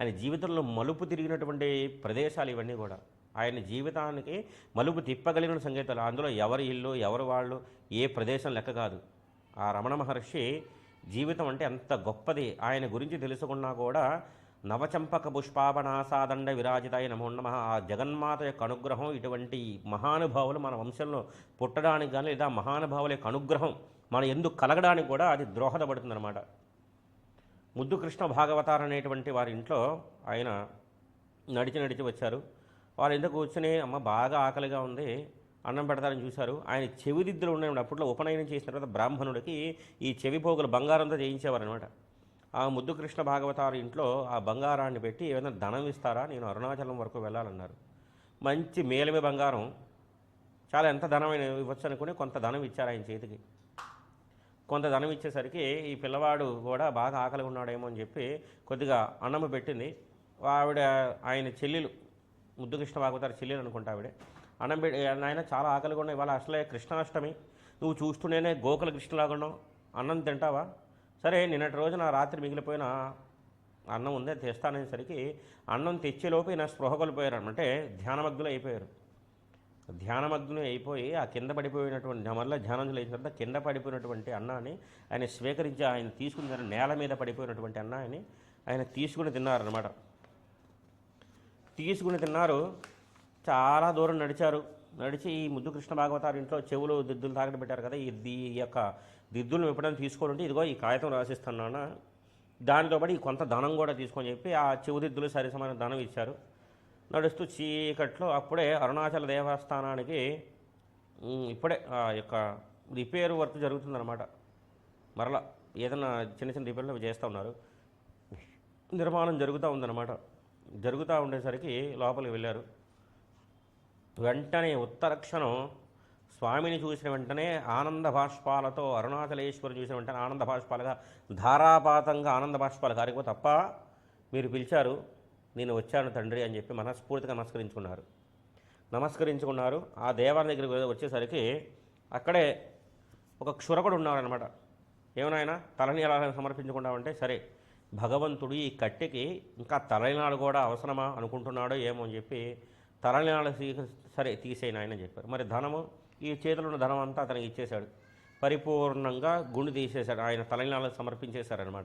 ఆయన జీవితంలో మలుపు తిరిగినటువంటి ప్రదేశాలు ఇవన్నీ కూడా. ఆయన జీవితానికి మలుపు తిప్పగలిగిన సంగీతాలు అందులో ఎవరి ఇల్లు ఎవరి వాళ్ళు ఏ ప్రదేశం లెక్క కాదు. ఆ రమణ మహర్షి జీవితం అంటే ఎంత గొప్పది. ఆయన గురించి తెలుసుకున్నా కూడా నవచంపక పుష్పాపనాసాదండ విరాజితాయ నమో నమ. ఆ జగన్మాత యొక్క అనుగ్రహం ఇటువంటి మహానుభావులు మన వంశంలో పుట్టడానికి కానీ లేదా మహానుభావుల యొక్క అనుగ్రహం మన ఎందుకు కలగడానికి కూడా అది ద్రోహదపడుతుందన్నమాట ముద్దు కృష్ణ భాగవతార్ అనేటువంటి వారి ఇంట్లో ఆయన నడిచి నడిచి వచ్చారు. వారు ఎందుకు కూర్చుని అమ్మ బాగా ఆకలిగా ఉంది అన్నం పెడతారని చూశారు. ఆయన చెవిదిద్దులు ఉన్నాయి. అప్పట్లో ఉపనయనం చేసిన తర్వాత బ్రాహ్మణుడికి ఈ చెవి పోగులు బంగారంతో చేయించేవారనమాట ఆ ముద్దుకృష్ణ భాగవతారు ఇంట్లో ఆ బంగారాన్ని పెట్టి ఏమైనా ధనం ఇస్తారా? నేను అరుణాచలం వరకు వెళ్ళాలన్నారు. మంచి మేలమే బంగారం. చాలా ఎంత ధనమైన ఇవ్వచ్చు అనుకుని కొంత ధనం ఇచ్చారు ఆయన చేతికి. కొంత ధనం ఇచ్చేసరికి ఈ పిల్లవాడు కూడా బాగా ఆకలిగా ఉన్నాడేమో అని చెప్పి కొద్దిగా అన్నము పెట్టింది. ఆవిడ ఆయన చెల్లెలు ముద్దుకృష్ణ భాగవతారు చెల్లెలు అనుకుంటా ఆవిడ. అన్నం పెట్టి ఆయన చాలా ఆకలిగా ఉన్నాయి ఇవాళ అసలే కృష్ణాష్టమి. నువ్వు చూస్తుంటేనే గోకుల కృష్ణలాగా ఉన్నావు. అన్నం తింటావా? సరే నిన్నటి రోజున రాత్రి మిగిలిపోయిన అన్నం ఉందే తెస్తానేసరికి అన్నం తెచ్చేలోపు నా స్పృహ కోల్పోయారు. అంటే ధ్యానమగ్గులు అయిపోయారు. ధ్యానమగ్నులు అయిపోయి ఆ కింద పడిపోయినటువంటి మళ్ళీ ధ్యానం లేచిన తర్వాత కింద పడిపోయినటువంటి అన్నాన్ని ఆయన స్వీకరించి ఆయన తీసుకుని తిన్న నేల మీద పడిపోయినటువంటి అన్నాన్ని ఆయన తీసుకుని తిన్నారనమాట తీసుకుని తిన్నారు. చాలా దూరం నడిచారు. నడిచి ఈ ముద్దు కృష్ణ భాగవతారు ఇంట్లో చెవులు దిద్దులు తాకట పెట్టారు కదా ఈ ఈ యొక్క దిద్దులను ఎప్పుడైనా తీసుకోవాలంటే ఇదిగో ఈ కాగితం రాసిస్తున్నానా దానితో పాటు ఈ కొంత ధనం కూడా తీసుకొని చెప్పి ఆ చెవుదిద్దులు సరి సమాన ధనం ఇచ్చారు. నడుస్తూ చీకట్లో అప్పుడే అరుణాచల దేవస్థానానికి ఇప్పుడే ఆ యొక్క రిపేర్ వర్క్ జరుగుతుందన్నమాట. మరలా ఏదైనా చిన్న చిన్న రిపేర్లు అవి చేస్తూ ఉన్నారు. నిర్మాణం జరుగుతూ ఉందన్నమాట. జరుగుతూ ఉండేసరికి లోపలికి వెళ్ళారు. వెంటనే ఉత్తరక్షణం స్వామిని చూసిన వెంటనే ఆనంద బాష్పాలతో అరుణాచలేశ్వరు చూసిన వెంటనే ఆనంద బాష్పాలుగా ధారాపాతంగా ఆనంద బాష్పాలు కారిపో తప్ప మీరు పిలిచారు. నేను వచ్చాను తండ్రి అని చెప్పి మనస్ఫూర్తిగా నమస్కరించుకున్నారు. నమస్కరించుకున్నారు. ఆ దేవాలయం దగ్గరికి వచ్చేసరికి అక్కడే ఒక క్షురకుడు ఉన్నారనమాట తలని ఎలా సమర్పించుకున్నామంటే సరే భగవంతుడు ఈ కట్టెకి ఇంకా తలనాడు కూడా అవసరమా అనుకుంటున్నాడో ఏమో అని చెప్పి తలనాడు సరే తీసేయను ఆయన చెప్పారు. మరి ధనము ఈ చేతిలో ఉన్న ధనం అంతా అతనికి ఇచ్చేశాడు. పరిపూర్ణంగా గుండు తీసేశాడు. ఆయన తలనీలాలు సమర్పించేశారనమాట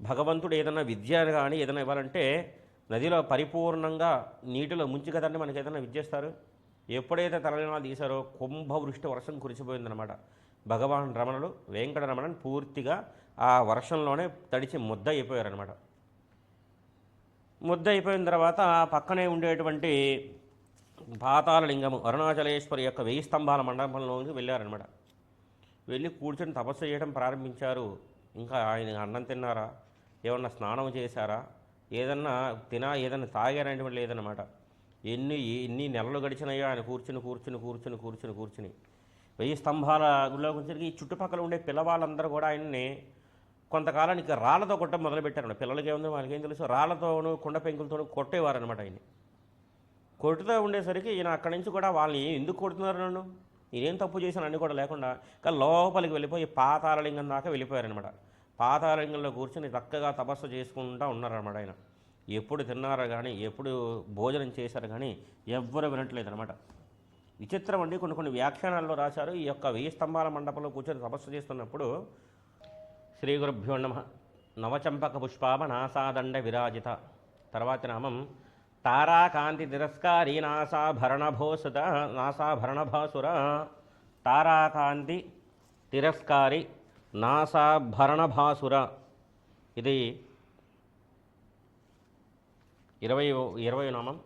భగవంతుడు ఏదైనా విద్య కానీ ఏదైనా ఇవ్వాలంటే నదిలో పరిపూర్ణంగా నీటిలో ముంచి కదండి మనకి ఏదైనా విద్యేస్తారు ఎప్పుడైతే తలనీలాలు తీశారో కుంభవృష్టి వర్షం కురిసిపోయిందనమాట భగవాన్ రమణుడు వెంకట రమణన్ పూర్తిగా ఆ వర్షంలోనే తడిచి ముద్ద అయిపోయారనమాట ముద్ద అయిపోయిన తర్వాత పక్కనే ఉండేటువంటి పాతాళలింగము అరుణాచలేశ్వరి యొక్క వెయ్యి స్తంభాల మండపంలోకి వెళ్ళారనమాట వెళ్ళి కూర్చొని తపస్సు చేయడం ప్రారంభించారు. ఇంకా ఆయన అన్నం తిన్నారా? ఏమన్నా స్నానం చేశారా? ఏదన్నా తినా ఏదన్నా తాగారనేటువంటి లేదనమాట ఎన్ని ఎన్ని నెలలు గడిచినాయో ఆయన కూర్చుని కూర్చుని కూర్చుని కూర్చుని కూర్చుని. వెయ్యి స్తంభాల గుడిలో వచ్చరికి ఈ చుట్టుపక్కల ఉండే పిల్లవాళ్ళందరూ కూడా ఆయన్ని కొంతకాలానికి రాళ్ళతో కొట్టడం మొదలుపెట్టారు పిల్లలకి ఏముందో వాళ్ళకేం తెలుసు? రాళ్ళతోనూ కుండ పెంకులతోనూ కొట్టేవారనమాట ఆయన కొడుతూ ఉండేసరికి ఈయన అక్కడి నుంచి కూడా వాళ్ళని ఎందుకు కొడుతున్నారు నన్ను? నేనేం తప్పు చేశాను? అన్నీ కూడా లేకుండా కానీ లోపలికి వెళ్ళిపోయి పాతాళలింగం దాకా వెళ్ళిపోయారనమాట పాతారంగంలో కూర్చొని చక్కగా తపస్సు చేసుకుంటూ ఉన్నారనమాట ఆయన. ఎప్పుడు తిన్నారో కానీ ఎప్పుడు భోజనం చేశారు కానీ ఎవ్వరూ వినట్లేదు అనమాట విచిత్రం అండి కొన్ని కొన్ని వ్యాఖ్యానాల్లో రాశారు. ఈ యొక్క వెయ్యి స్తంభాల మండపంలో కూర్చొని తపస్సు చేస్తున్నప్పుడు శ్రీ గురుభ్యో నమ నవచంపక పుష్పామ నాసాదండ విరాజిత. తర్వాత నామం తారాకాంతి తిరస్కారి నాసాభరణభోసుత నాసాభరణభాసుర తారాకాంతి తిరస్కారి నాసాభరణభాసుర ఇది ఇరవై ఇరవై నామం.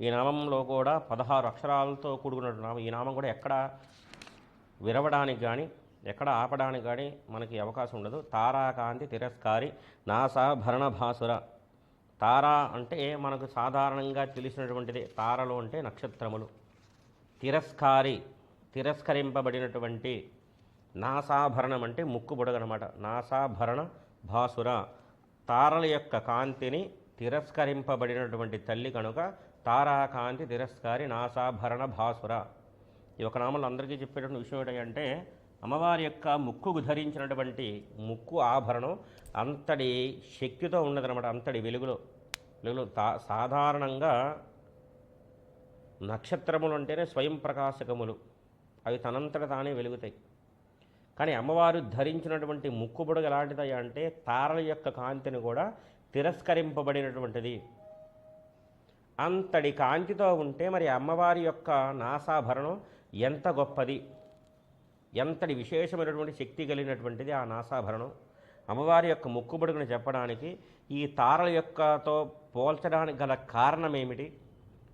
ఈ నామంలో కూడా పదహారు అక్షరాలతో కూడుకున్నటువంటి నామం. ఈ నామం కూడా ఎక్కడ విరవడానికి కానీ ఎక్కడ ఆపడానికి కానీ మనకి అవకాశం ఉండదు. తారాకాంతి తిరస్కారి నాసాభరణ భాసుర తారా అంటే మనకు సాధారణంగా తెలిసినటువంటిది. తారలు అంటే నక్షత్రములు. తిరస్కారి తిరస్కరింపబడినటువంటి నాసాభరణం అంటే ముక్కు బుడగనమాట. నాసాభరణ భాసుర. తారల యొక్క కాంతిని తిరస్కరింపబడినటువంటి తల్లి కనుక తారాకాంతి తిరస్కారి నాసాభరణ భాసుర. ఈ ఒక నామలు అందరికీ చెప్పేటువంటి విషయం ఏంటంటే అమ్మవారి యొక్క ముక్కుకు ధరించినటువంటి ముక్కు ఆభరణం అంతటి శక్తితో ఉన్నదనమాట అంతటి వెలుగులో. వెలుగులో తా- సాధారణంగా నక్షత్రములు అంటేనే స్వయం ప్రకాశకములు అవి తనంతట తానే వెలుగుతాయి. కానీ అమ్మవారు ధరించినటువంటి ముక్కుబుడగ ఎలాంటిదయ్యా అంటే తారల యొక్క కాంతిని కూడా తిరస్కరింపబడినటువంటిది. అంతటి కాంతితో ఉంటే మరి అమ్మవారి యొక్క నాసాభరణం ఎంత గొప్పది? ఎంతటి విశేషమైనటువంటి శక్తి కలిగినటువంటిది ఆ నాసాభరణం? అమ్మవారి యొక్క ముక్కుబడుకుని చెప్పడానికి ఈ తారల యొక్కతో పోల్చడానికి గల కారణం ఏమిటి?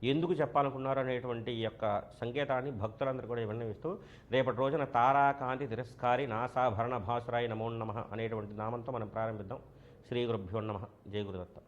ఎందుకు చెప్పాలనుకున్నారు అనేటువంటి ఈ యొక్క సంకేతాన్ని భక్తులందరూ కూడా విన్నవిస్తూ రేపటి రోజున తారాకాంతి తిరస్కారి నాసాభరణ భాసురాయి నమో నమ అనేటువంటి నామంతో మనం ప్రారంభిద్దాం. శ్రీ గురుభ్యో నమ. జయ గురుదత్త.